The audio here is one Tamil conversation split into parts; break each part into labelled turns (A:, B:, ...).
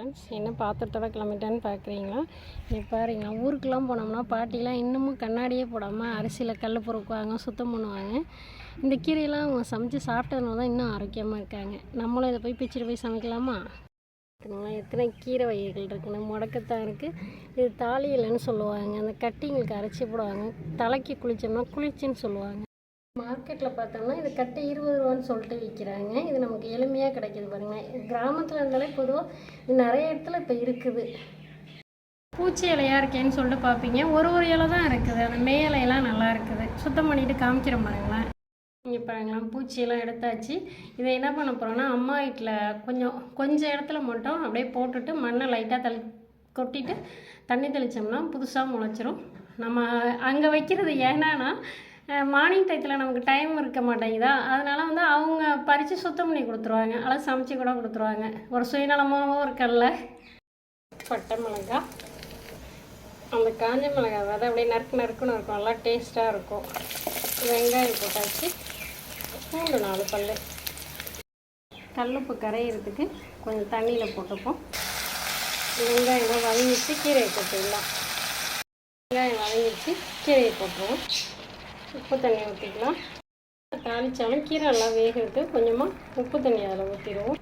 A: ஃப்ரெண்ட்ஸ் என்ன பாத்திரத்தோட கிளம்பிட்டேன்னு பார்க்குறீங்களா இப்போ பாருங்களா ஊருக்கெலாம் போனோம்னா பாட்டிலாம் இன்னமும் கண்ணாடியே போடாமல் அரிசியில் கல் பொறுக்குவாங்க சுத்தம் பண்ணுவாங்க. இந்த கீரையெல்லாம் அவங்க சமைச்சு சாப்பிட்டதுனால தான் இன்னும் ஆரோக்கியமாக இருக்காங்க. நம்மளும் இதை போய் பிச்சுட்டு போய் சமைக்கலாமா? பார்த்தீங்களா எத்தனை கீரை வகைகள் இருக்குன்னு முடக்கத்தான் இருக்குது இது தாலி இல்லைன்னு சொல்லுவாங்க. அந்த கட்டிங்களுக்கு அரைச்சி போடுவாங்க. தலைக்கு குளித்தோம்னா குளிச்சுன்னு சொல்லுவாங்க. மார்க்கெட்டில் பார்த்தோம்னா இது கட்டு இருபது ரூபான்னு சொல்லிட்டு விற்கிறாங்க. இது நமக்கு எளிமையாக கிடைக்கிது பாருங்கள் கிராமத்தில் இருந்தாலே பொதுவாக இது நிறைய இடத்துல இப்போ இருக்குது. பூச்சி இலையா இருக்கேன்னு சொல்லிட்டு பார்ப்பீங்க. ஒரு ஒரு இலை தான் இருக்குது. அந்த மே இலையெல்லாம் நல்லா இருக்குது. சுத்தம் பண்ணிட்டு காமிக்கிற பாருங்களேன். இங்கே பாருங்களேன் பூச்சியெல்லாம் எடுத்தாச்சு. இதை என்ன பண்ண போகிறோன்னா அம்மா வீட்டில் கொஞ்சம் கொஞ்சம் இடத்துல மட்டும் அப்படியே போட்டுட்டு மண்ணை லைட்டாக தள்ளி கொட்டிட்டு தண்ணி தெளித்தோம்னா புதுசாக முளைச்சிரும். நம்ம அங்கே வைக்கிறது ஏன்னா மார்னிங் டயத்தில் நமக்கு டைம் இருக்க மாட்டேங்குதா? அதனால் வந்து அவங்க பறித்து சுத்தம் பண்ணி கொடுத்துருவாங்க. அல்லது சமைச்சு கூட கொடுத்துருவாங்க. ஒரு சுயநலமாகவும் இருக்கல பட்டை மிளகாய் அந்த காஞ்ச மிளகாய் விதை அப்படியே நறுக்கு நறுக்குன்னு இருக்கும். நல்லா டேஸ்ட்டாக இருக்கும். வெங்காயம் போட்டாச்சு. பூண்டு நாலு பல் கல்லுப்பு கரையிறதுக்கு கொஞ்சம் தண்ணியில் போட்டுப்போம். வெங்காயம் வதங்கிச்சு கீரையை போட்டுடலாம். வெங்காயம் வதங்கிச்சு கீரையை போட்டுருவோம். உப்பு தண்ணி ஊற்றிக்கலாம் தாளித்தாலும் கீரை நல்லா வேகிறது கொஞ்சமாக உப்பு தண்ணி அதில் ஊற்றிடுவோம்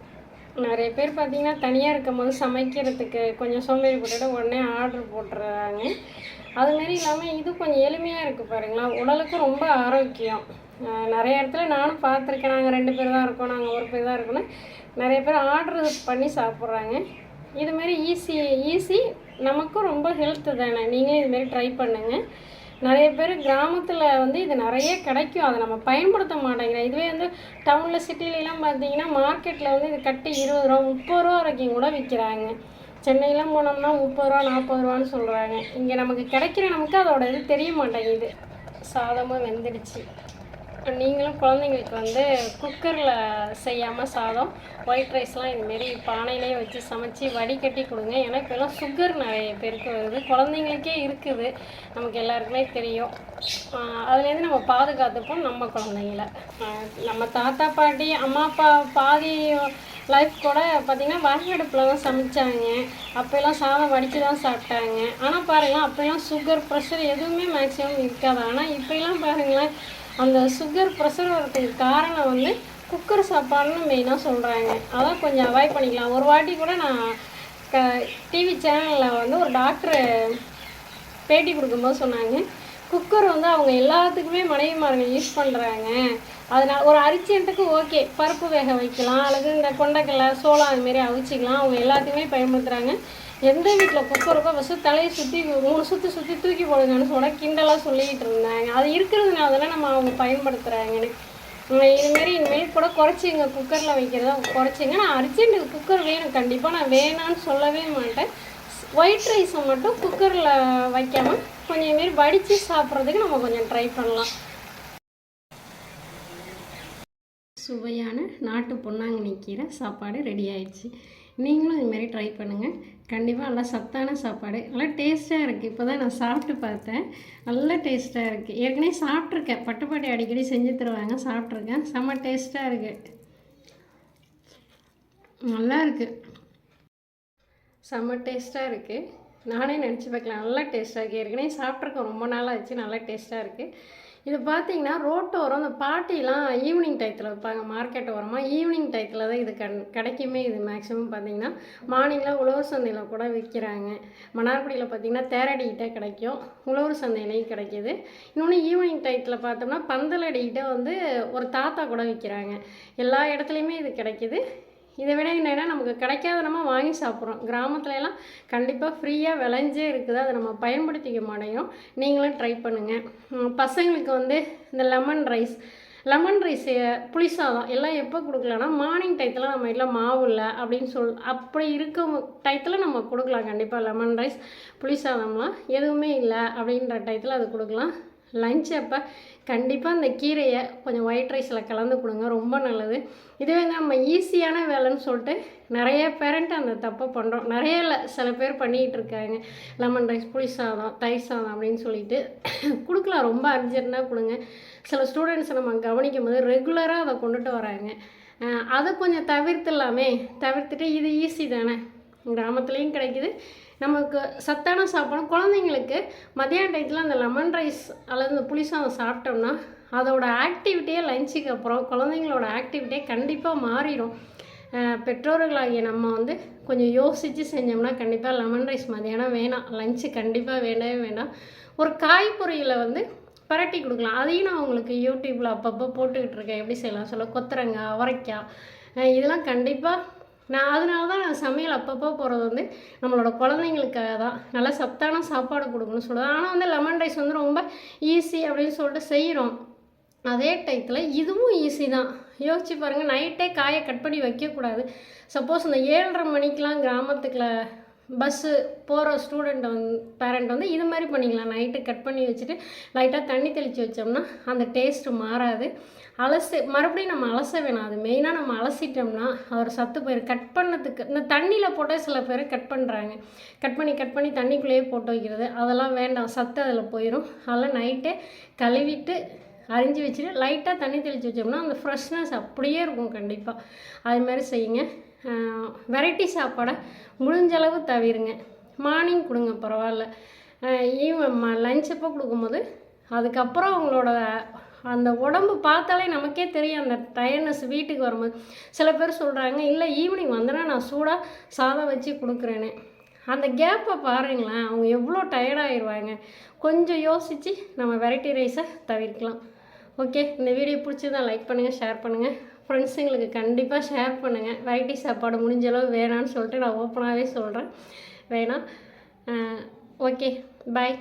A: நிறைய பேர் பார்த்தீங்கன்னா தனியாக இருக்கும் போது சமைக்கிறதுக்கு கொஞ்சம் சோம்பேறி போட்டுட்டு உடனே ஆர்டர் போட்டுறாங்க. அதுமாரி இல்லாமல் இது கொஞ்சம் எளிமையாக இருக்குது பாருங்களா. உடலுக்கு ரொம்ப ஆரோக்கியம். நிறைய இடத்துல நானும் பார்த்துருக்கேன் நாங்கள் ரெண்டு பேர் தான் இருக்கோம். நாங்கள் ஒரு பேர் தான் இருக்கோம்னா நிறைய பேர் ஆர்டர் பண்ணி சாப்பிட்றாங்க. இதுமாரி ஈஸி ஈஸி நமக்கும் ரொம்ப ஹெல்த்து தானே. நீங்களும் இதுமாரி ட்ரை பண்ணுங்கள் நிறைய பேர் கிராமத்தில் வந்து இது நிறைய கிடைக்கும். அதை நம்ம பயன்படுத்த மாட்டேங்கிறோம் இதுவே வந்து டவுனில் சிட்டிலலாம் பார்த்தீங்கன்னா மார்க்கெட்டில் வந்து இது கட்டி இருபது ரூபா முப்பது ரூபா வரைக்கும் கூட விற்கிறாங்க சென்னையெலாம் போனோம்னா முப்பது ரூபா நாற்பது ரூபான்னு சொல்கிறாங்க இங்கே நமக்கு கிடைக்கிற நமக்கு அதோட இது தெரிய மாட்டேங்குது. சாதமாக வெந்துடுச்சு. நீங்களும் குழந்தைங்களுக்கு வந்து குக்கரில் செய்யாமல் சாதம் ஒயிட் ரைஸ்லாம் இதுமாரி பானையிலே வச்சு சமைச்சு வடிகட்டி கொடுங்க. ஏன்னா இப்போல்லாம் சுகர் நிறைய பேருக்கு வருது. குழந்தைங்களுக்கே இருக்குது. நமக்கு எல்லாருக்குமே தெரியும். அதுலேருந்து நம்ம பாதுகாத்துப்போம் நம்ம குழந்தைங்கள. நம்ம தாத்தா பாட்டி அம்மா அப்பா பாதி லைஃப் கூட பார்த்திங்கன்னா விறகடுப்பில் தான் சமைச்சாங்க. அப்போல்லாம் சாதம் வடித்து தான் சாப்பிட்டாங்க. ஆனால் பாருங்களேன் அப்போல்லாம் சுகர் ப்ரெஷர் எதுவுமே மேக்ஸிமம் இருக்காது. ஆனால் இப்போலாம் பாருங்களேன் அந்த சுகர் ப்ரெஷர் வரதுக்கு காரணம் வந்து குக்கர் சாப்பாடுன்னு மெயினாக சொல்கிறாங்க அதான் கொஞ்சம் அவாய்ட் பண்ணிக்கலாம். ஒரு வாட்டி கூட நான் க டிவி சேனலில் வந்து ஒரு டாக்டரு பேட்டி கொடுக்கும்போது சொன்னாங்க குக்கர் வந்து அவங்க எல்லாத்துக்குமே மனைவிமாருங்க யூஸ் பண்ணுறாங்க அதனால் ஒரு அரிச்சன்ட்டுக்கு ஓகே பருப்பு வேக வைக்கலாம். அல்லது இந்த கொண்டக்கடலை சோளம் அதுமாரி அவிச்சிக்கலாம். அவங்க எல்லாத்துக்குமே பயன்படுத்துகிறாங்க எந்த வீட்டில் குக்கர் இருக்கோ ஃபஸ்ட்டு தலையை சுற்றி மூணு சுற்றி சுற்றி தூக்கி போடுங்கன்னு சொன்னால் கிண்டலாக சொல்லிக்கிட்டு இருந்தாங்க. அது இருக்கிறதுனால தானே நம்ம அவங்க பயன்படுத்துகிறாங்கன்னு இதுமாரி இனிமேல் கூட குறைச்சிங்க குக்கரில் வைக்கிறத குறைச்சிங்க. நான் அர்ஜென்ட்டுக்கு குக்கர் வேணும் கண்டிப்பாக நான் வேணான்னு சொல்லவே மாட்டேன். ஒயிட் ரைஸை மட்டும் குக்கரில் வைக்காமல் கொஞ்சம் மாரி வடித்து சாப்பிட்றதுக்கு நம்ம கொஞ்சம் ட்ரை பண்ணலாம். சுவையான நாட்டு பொன்னாங்கண்ணி கீரை சாப்பாடு ரெடி ஆயிடுச்சு. நீங்களும் இதுமாரி ட்ரை பண்ணுங்கள் கண்டிப்பாக நல்லா சத்தான சாப்பாடு. நல்லா டேஸ்ட்டாக இருக்குது இப்போ தான் நான் சாப்பிட்டு பார்த்தேன். நல்லா டேஸ்ட்டாக இருக்குது ஏற்கனவே சாப்பிட்ருக்கேன் பட்டுப்பாட்டி அடிக்கடி செஞ்சு தருவாங்க. சாப்பிட்ருக்கேன் செம்ம டேஸ்ட்டாக இருக்குது நல்லா இருக்குது செம்ம டேஸ்ட்டாக இருக்குது நானே நினச்சி பார்க்கலாம் நல்லா டேஸ்ட்டாக இருக்குது ஏற்கனவே சாப்பிட்ருக்கேன் ரொம்ப நாளாக ஆச்சு. நல்லா டேஸ்ட்டாக இருக்குது இது பார்த்தீங்கன்னா ரோட்டோரம் அந்த பாட்டிலாம் ஈவினிங் டயத்தில் வைப்பாங்க. மார்க்கெட் ஓரமாக ஈவினிங் டயத்தில் தான் இது கண் கிடைக்குமே இது மேக்ஸிமம் பார்த்தீங்கன்னா மார்னிங்கில் உழவர் சந்தையில் கூட விற்கிறாங்க மன்னார்குடியில் பார்த்தீங்கன்னா தேரடிக்கிட்டே கிடைக்கும். உழவர் சந்தையிலையும் கிடைக்கிது. இன்னொன்று ஈவினிங் டயத்தில் பார்த்தோம்னா பந்தலடிக்கிட்ட வந்து ஒரு தாத்தா கூட விற்கிறாங்க எல்லா இடத்துலையுமே இது கிடைக்கிது. இதை விட என்னென்னா நமக்கு கிடைக்காத நம்ம வாங்கி சாப்பிட்றோம். கிராமத்துல எல்லாம் கண்டிப்பாக ஃப்ரீயாக விளைஞ்சே இருக்குது. அதை நம்ம பயன்படுத்திக்க மாட்டேங்கிறோம். நீங்களும் ட்ரை பண்ணுங்கள் பசங்களுக்கு வந்து இந்த லெமன் ரைஸ் லெமன் ரைஸ் புளி சாதம் எல்லாம் எப்போ கொடுக்கலான்னா மார்னிங் டயத்தில் நம்ம எல்லாம் மாவு இல்லை அப்படின்னு சொல் அப்படி இருக்க டயத்தில் நம்ம கொடுக்கலாம். கண்டிப்பாக லெமன் ரைஸ் புளி சாதம்லாம் எதுவுமே இல்லை அப்படின்ற டயத்தில் அது கொடுக்கலாம். லஞ்ச் அப்போ கண்டிப்பாக அந்த கீரையை கொஞ்சம் ஒயிட் ரைஸில் கலந்து கொடுங்க ரொம்ப நல்லது. இதுவே நம்ம ஈஸியான வேலைன்னு சொல்லிட்டு நிறைய பேரண்ட் அந்த தப்பை பண்ணுறோம் நிறைய இல்லை சில பேர் பண்ணிகிட்டு இருக்காங்க. லெமன் ரைஸ் புளி சாதம் தயிர் சாதம் அப்படின்னு சொல்லிட்டு கொடுக்கலாம். ரொம்ப அர்ஜென்ட்டாக கொடுங்க. சில ஸ்டூடெண்ட்ஸை நம்ம கவனிக்கும் போது ரெகுலராக அதை கொண்டுட்டு வராங்க. அதை கொஞ்சம் தவிர்த்துலாமே தவிர்த்துட்டு இது ஈஸி தானே. கிராமத்துலேயும் கிடைக்குது. நமக்கு சத்தான சாப்பாடு குழந்தைங்களுக்கு மதியான டயத்தில் அந்த லெமன் ரைஸ் அல்லது இந்த புளிசாதம் சாப்பிட்டோம்னா அதோட ஆக்டிவிட்டியே லஞ்சுக்கு அப்புறம் குழந்தைங்களோட ஆக்டிவிட்டியே கண்டிப்பாக மாறிடும். பெற்றோர்களாகிய நம்ம வந்து கொஞ்சம் யோசித்து செஞ்சோம்னா கண்டிப்பாக லெமன் ரைஸ் மதியானம் வேணாம் லஞ்சு கண்டிப்பாக வேண்டவே வேண்டாம். ஒரு காய் பொரியலை வந்து பரட்டி கொடுக்கலாம். அதையும் நான் உங்களுக்கு யூடியூப்பில் அப்பப்போ போட்டுக்கிட்டு இருக்கேன். எப்படி செய்யலாம்? சொல்ல கொத்தரங்காய் அவரைக்காய் இதெல்லாம் கண்டிப்பாக நான் அதனால தான் நான் சமையல் அப்பப்போ போகிறது வந்து நம்மளோட குழந்தைங்களுக்காக தான். நல்லா சத்தான சாப்பாடு கொடுக்கணும்னு சொல்லுவேன். ஆனால் வந்து லெமன் ரைஸ் வந்து ரொம்ப ஈஸி அப்படின்னு சொல்லிட்டு செய்கிறோம் அதே டயத்தில் இதுவும் ஈஸி தான். யோசிச்சு பாருங்கள் நைட்டே காயை கட் பண்ணி வைக்கக்கூடாது. சப்போஸ் இந்த ஏழரை மணிக்கெலாம் கிராமத்துக்குள்ள பஸ்ஸு போகிற ஸ்டூடெண்ட் வந்து பேரண்ட் வந்து இது மாதிரி பண்ணிக்கலாம். நைட்டு கட் பண்ணி வச்சுட்டு லைட்டாக தண்ணி தெளித்து வச்சோம்னா அந்த டேஸ்ட்டு மாறாது. அலசு மறுபடியும் நம்ம அலச வேணாம். அது மெயினாக நம்ம அலசிட்டோம்னா அவர் சத்து போயிரு கட் பண்ணதுக்கு இந்த தண்ணியில் போட்டால் சில பேர் கட் பண்ணுறாங்க கட் பண்ணி கட் பண்ணி தண்ணிக்குள்ளேயே போட்டு வைக்கிறது. அதெல்லாம் வேண்டாம். சத்து அதில் போயிடும் அதெல்லாம் நைட்டே கழுவிட்டு அரிஞ்சு வச்சுட்டு லைட்டாக தண்ணி தெளித்து வச்சோம்னா அந்த ஃப்ரெஷ்னஸ் அப்படியே இருக்கும் கண்டிப்பாக அது மாதிரி செய்யுங்க. வெரைட்டி சாப்பாடை முடிஞ்சளவு தவிருங்க. மார்னிங் கொடுங்க பரவாயில்ல. ஈவன் ம அப்போ கொடுக்கும்போது அதுக்கப்புறம் அவங்களோட அந்த உடம்பு பார்த்தாலே நமக்கே தெரியும் அந்த டயர்னஸ் வீட்டுக்கு வரும்போது. சில பேர் சொல்கிறாங்க இல்லை ஈவினிங் வந்தேன்னா நான் சூடாக சாதம் வச்சு கொடுக்குறேன்னு. அந்த கேப்பை பாருங்களேன் அவங்க எவ்வளோ டயர்டாகிடுவாங்க கொஞ்சம் யோசித்து நம்ம வெரைட்டி ரைஸை தவிர்க்கலாம். ஓகே இந்த வீடியோ பிடிச்சதா லைக் பண்ணுங்கள் ஷேர் பண்ணுங்கள் ஃப்ரெண்ட்ஸுங்களுக்கு கண்டிப்பாக ஷேர் பண்ணுங்கள் வெரைட்டி சாப்பாடு முடிஞ்சளவு வேணான்னு சொல்லிட்டு நான் ஓப்பனாகவே சொல்கிறேன் வேணாம். Okay bye